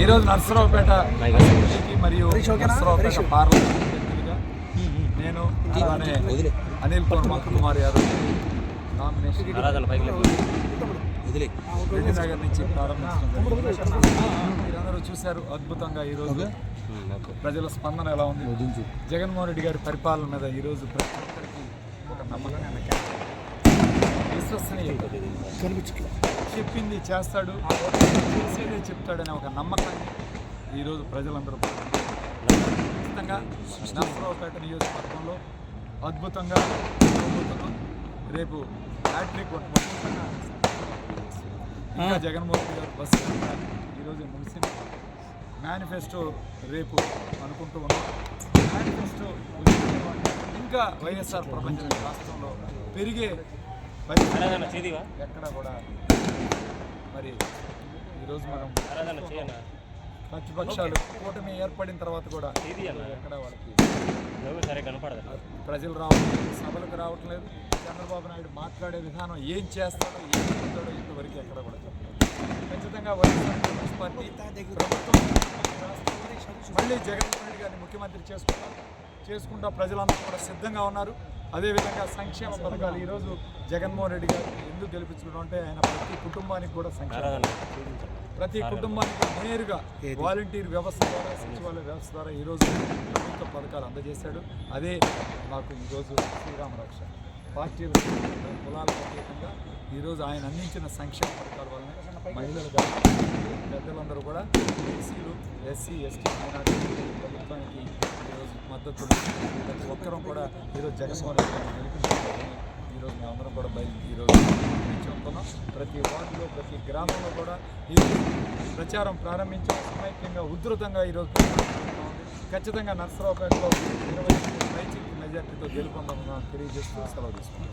ఈరోజు నర్సరావుపేట అసెంబ్లీకి మరియు నర్సరావుపేట పార్లమెంట్ నేను అలానే అనిల్ కుమార్ కుమార్ యాదవ్ నామినేషన్ రెడ్డి నగర్ నుంచి ప్రారంభించడం జరిగింది. మీరందరూ చూశారు అద్భుతంగా ఈరోజు ప్రజల స్పందన ఎలా ఉంది? జగన్మోహన్ రెడ్డి గారి పరిపాలన మీద ఈరోజు ప్రతి ఒక్కరికి ఒక నమ్మకం విశ్వసనీయత చెప్పింది చేస్తాడు. చేసేదే చెప్తాడనే ఒక నమ్మకాన్ని ఈరోజు ప్రజలందరూ ఖచ్చితంగా నరసరావుపేట నియోజకవర్గంలో అద్భుతంగా అద్భుతంగా రేపు హ్యాట్రిక్ ఇంకా జగన్మోహన్ గారు బస్సు ఈరోజు ముగిసింది. మేనిఫెస్టో రేపు అనుకుంటూ ఉన్నాం. మేనిఫెస్టో ఇంకా వైఎస్ఆర్ ప్రపంచం రాష్ట్రంలో పెరిగే పరిస్థితి ఎక్కడ కూడా మరి ఈరోజు మనం ప్రతిపక్షాలు కూటమి ఏర్పడిన తర్వాత కూడా ఎక్కడ వాళ్ళకి ప్రజలు రావట్లేదు సభలకు రావట్లేదు. చంద్రబాబు నాయుడు మాట్లాడే విధానం ఏం చేస్తాడో ఏం చెప్తాడో ఇంతవరకు ఎక్కడ కూడా చెప్పలేదు. ఖచ్చితంగా వైఎస్ఆర్ కాంగ్రెస్ పార్టీ ప్రభుత్వం మళ్ళీ జగన్మోహన్ రెడ్డి గారిని ముఖ్యమంత్రి చేసుకుంటాం చేసుకుంటా ప్రజలందరూ కూడా సిద్ధంగా ఉన్నారు. అదేవిధంగా సంక్షేమ పథకాలు ఈరోజు జగన్మోహన్ రెడ్డి గారు ఎందుకు గెలిపించడం అంటే ఆయన ప్రతి కుటుంబానికి కూడా సంక్షేమ ప్రతి కుటుంబానికి నేరుగా వాలంటీర్ వ్యవస్థ ద్వారా సచివాలయ వ్యవస్థ ద్వారా ఈరోజు ప్రభుత్వ పథకాలు అందజేశాడు. అదే మాకు ఈరోజు శ్రీరామ రక్ష పార్టీల కులాలకు అతీతంగా ఈరోజు ఆయన అందించిన సంక్షేమ పథకాల వలన మహిళలు పెద్దలందరూ కూడా ఎస్సీలు ఎస్సీ ఎస్టీ మైనార్టీ ప్రభుత్వానికి ఈరోజు మద్దతు ప్రతి ఒక్కరూ కూడా ఈరోజు జగన్మోహన్ రెడ్డి గారిని గెలిపించుకోవాలని ఈరోజు మేమందరం కూడా బయలు ఈరోజు చెప్తున్నాం ప్రతి వార్డులో ప్రతి గ్రామంలో కూడా ఈరోజు ప్రచారం ప్రారంభించే సమైక్యంగా ఉధృతంగా ఈరోజు ఖచ్చితంగా నర్సరావుపేటలో ఇరవై పైచి మెజార్టీతో గెలుపొందామని తెలియజేస్తూ సెలవు తీసుకున్నాం